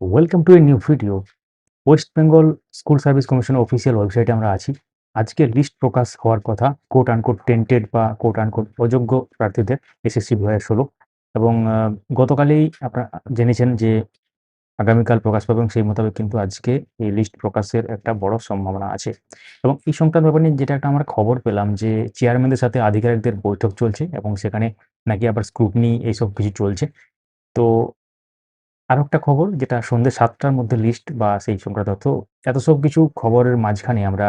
Welcome to a new video West Bengal school service কমিশনের official ওয়েবসাইটে আমরা আছি। আজকে লিস্ট প্রকাশ হওয়ার কথা কোট আনকোট টেন্টেড বা কোট আনকোট অযোগ্য প্রার্থীদের এসএসসি দু হাজার ষোলো। এবং গতকালেই আপনারা জেনেছেন যে আগামীকাল প্রকাশ পাবে এবং সেই মোতাবেক কিন্তু আজকে এই লিস্ট প্রকাশের একটা বড় সম্ভাবনা আছে। এবং এই সংক্রান্ত ব্যাপার নিয়ে যেটা একটা আমরা খবর পেলাম যে চেয়ারম্যানদের সাথে আধিকারিকদের বৈঠক চলছে এবং সেখানে নাকি আবার স্ক্রুটনি এইসব কিছু চলছে। তো আরও একটা খবর যেটা সন্ধ্যে সাতটার মধ্যে লিস্ট বা সেই সংক্রান্ত তথ্য এত সব কিছু খবরের মাঝখানে আমরা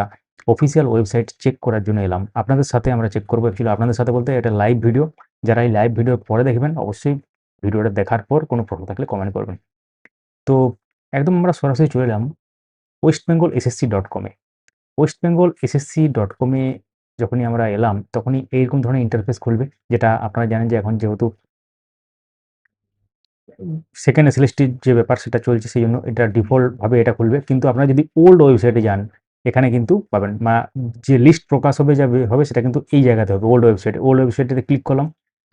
অফিসিয়াল ওয়েবসাইট চেক করার জন্য এলাম। আপনাদের সাথে আমরা চেক করব অ্যাকচুয়ালি আপনাদের সাথে বলতে এটা লাইভ ভিডিও। যারা এই লাইভ ভিডিও পরে দেখবেন, অবশ্যই ভিডিওটা দেখার পর কোনো প্রশ্ন থাকলে কমেন্ট করবেন। তো একদম আমরা সরাসরি চলে এলাম ওয়েস্ট বেঙ্গল এসএসসি ডট কমে। ওয়েস্ট বেঙ্গল এসএসসি ডট কমে যখনই আমরা এলাম, তখনই এইরকম ধরনের ইন্টারফেস খুলবে, যেটা আপনারা জানেন যে এখন যেহেতু সেকেন্ড এসএলএসটির যে ব্যাপার সেটা চলছে সেই জন্য এটা ডিফল্টভাবে এটা খুলবে। কিন্তু আপনারা যদি ওল্ড ওয়েবসাইটে যান, এখানে কিন্তু পাবেন। মা যে লিস্ট প্রকাশ হবে, যা হবে সেটা কিন্তু এই জায়গাতে হবে ওল্ড ওয়েবসাইটে ওল্ড ওয়েবসাইটে ক্লিক করলাম,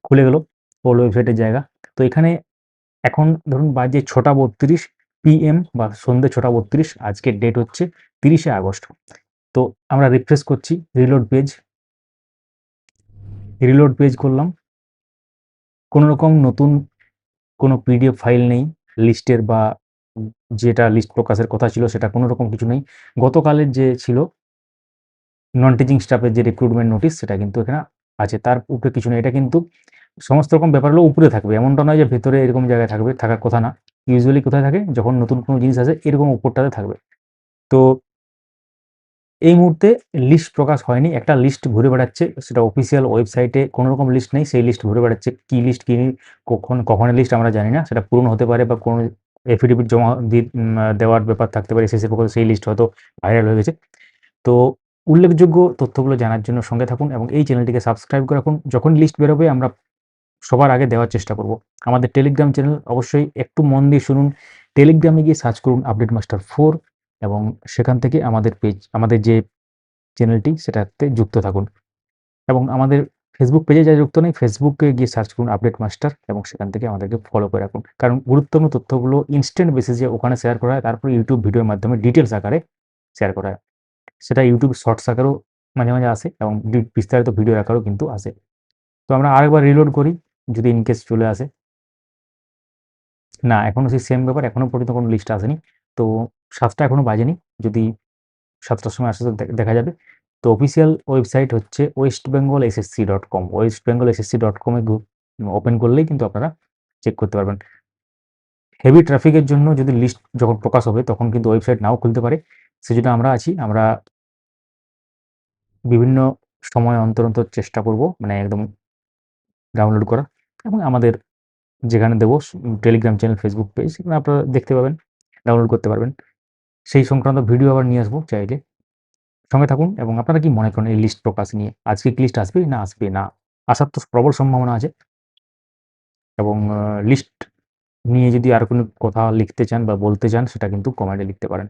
খুলে গেল ওল্ড ওয়েবসাইটের জায়গা। তো এখানে এখন ধরুন বাজে ছটা বত্রিশ পিএম বা সন্ধ্যে ছটা বত্রিশ, আজকের ডেট হচ্ছে তিরিশে আগস্ট। তো আমরা রিফ্রেশ করছি রিলোড পেজ রিলোড পেজ করলাম। কোনো রকম নতুন কোনো পিডিএফ ফাইল নেই লিস্টের বা যেটা লিস্ট প্রকাশের কথা ছিল সেটা কোনো রকম কিছু নেই। গতকালের যে ছিল নন টিচিং স্টাফের যে রিক্রুটমেন্ট নোটিশ সেটা কিন্তু এখানে আছে, তার উপরে কিছু নেই। এটা কিন্তু সমস্ত রকম ব্যাপারগুলো উপরে থাকবে, এমনটা নয় যে ভেতরে এরকম জায়গায় থাকবে, থাকার কথা না। ইউজুয়ালি কোথায় থাকে? যখন নতুন কোনো জিনিস আসে, এরকম উপরটাতে থাকবে। তো এই মুহূর্তে লিস্ট প্রকাশ হয়নি, একটা লিস্ট ঘুরে বেড়াচ্ছে, সেটা অফিসিয়াল ওয়েবসাইটে কোনো রকম লিস্ট নেই, সেই লিস্ট ঘুরে বেড়াচ্ছে, কী লিস্ট কী কখন, কখনের লিস্ট আমরা জানি না, সেটা পূরণ হতে পারে বা কোনো এফিডেভিট জমা দেওয়ার ব্যাপার থাকতে পারে এসএসসি পক্ষ সেই লিস্ট হয়তো ভাইরাল হয়ে গেছে। তো উল্লেখযোগ্য তথ্যগুলো জানার জন্য সঙ্গে থাকুন এবং এই চ্যানেলটিকে সাবস্ক্রাইব করে রাখুন। যখন লিস্ট বেরোবে, আমরা সবার আগে দেওয়ার চেষ্টা করব। আমাদের টেলিগ্রাম চ্যানেল অবশ্যই একটু মন দিয়ে শুনুন। টেলিগ্রামে গিয়ে সার্চ করুন আপডেট মাস্টার ফোর এবং সেখান থেকে আমাদের পেজ আমাদের যে চ্যানেলটি সেটাতে যুক্ত থাকুন। এবং আমাদের ফেসবুক পেজে যা যুক্ত নেই ফেসবুকে গিয়ে সার্চ করুন আপডেট মাস্টার এবং সেখান থেকে আমাদেরকে ফলো করে রাখুন। কারণ গুরুত্বপূর্ণ তথ্যগুলো ইনস্ট্যান্ট বেসিসে ওখানে শেয়ার করা হয়, তারপরে ইউটিউব ভিডিওর মাধ্যমে ডিটেলস আকারে শেয়ার করা হয়। সেটা ইউটিউব শর্টস আকারেও মাঝে মাঝে আসে এবং বিস্তারিত ভিডিও আকারেও কিন্তু আসে। তো আমরা আরেকবার রিলোড করি, যদি ইনকেস চলে আসে। না এখনও সেই সেম ব্যাপার এখনও পর্যন্ত কোনো লিস্ট আসেনি। তো সাতটা এখনও বাজেনি, যদি সাতটার সময় আসে তো দেখা যাবে। তো অফিসিয়াল ওয়েবসাইট হচ্ছে West Bengal SSC dot com West Bengal SSC dot কমে ওপেন করলেই কিন্তু আপনারা চেক করতে পারবেন। হেভি ট্রাফিকের জন্য যদি লিস্ট যখন প্রকাশ হবে, তখন কিন্তু ওয়েবসাইট নাও খুলতে পারে। সেজন্য আমরা আছি, আমরা বিভিন্ন সময় অন্তর অন্তর চেষ্টা করব মানে একদম ডাউনলোড করা। এবং আমাদের যেখানে দেবো টেলিগ্রাম চ্যানেল ফেসবুক পেজ সেখানে আপনারা দেখতে পাবেন ডাউনলোড করতে পারবেন। সেই সংক্রান্ত ভিডিও আবার নিয়ে আসব চাইলে। সঙ্গে থাকুন এবং আপনারা কি মনে করেন এই লিস্ট প্রকাশ নিয়ে? আজকে কি লিস্ট আসবে না আসবে না? আসার তো প্রবল সম্ভাবনা আছে। এবং লিস্ট নিয়ে যদি আর কোনো কথা লিখতে চান বা বলতে চান, সেটা কিন্তু কমেন্টে লিখতে পারেন।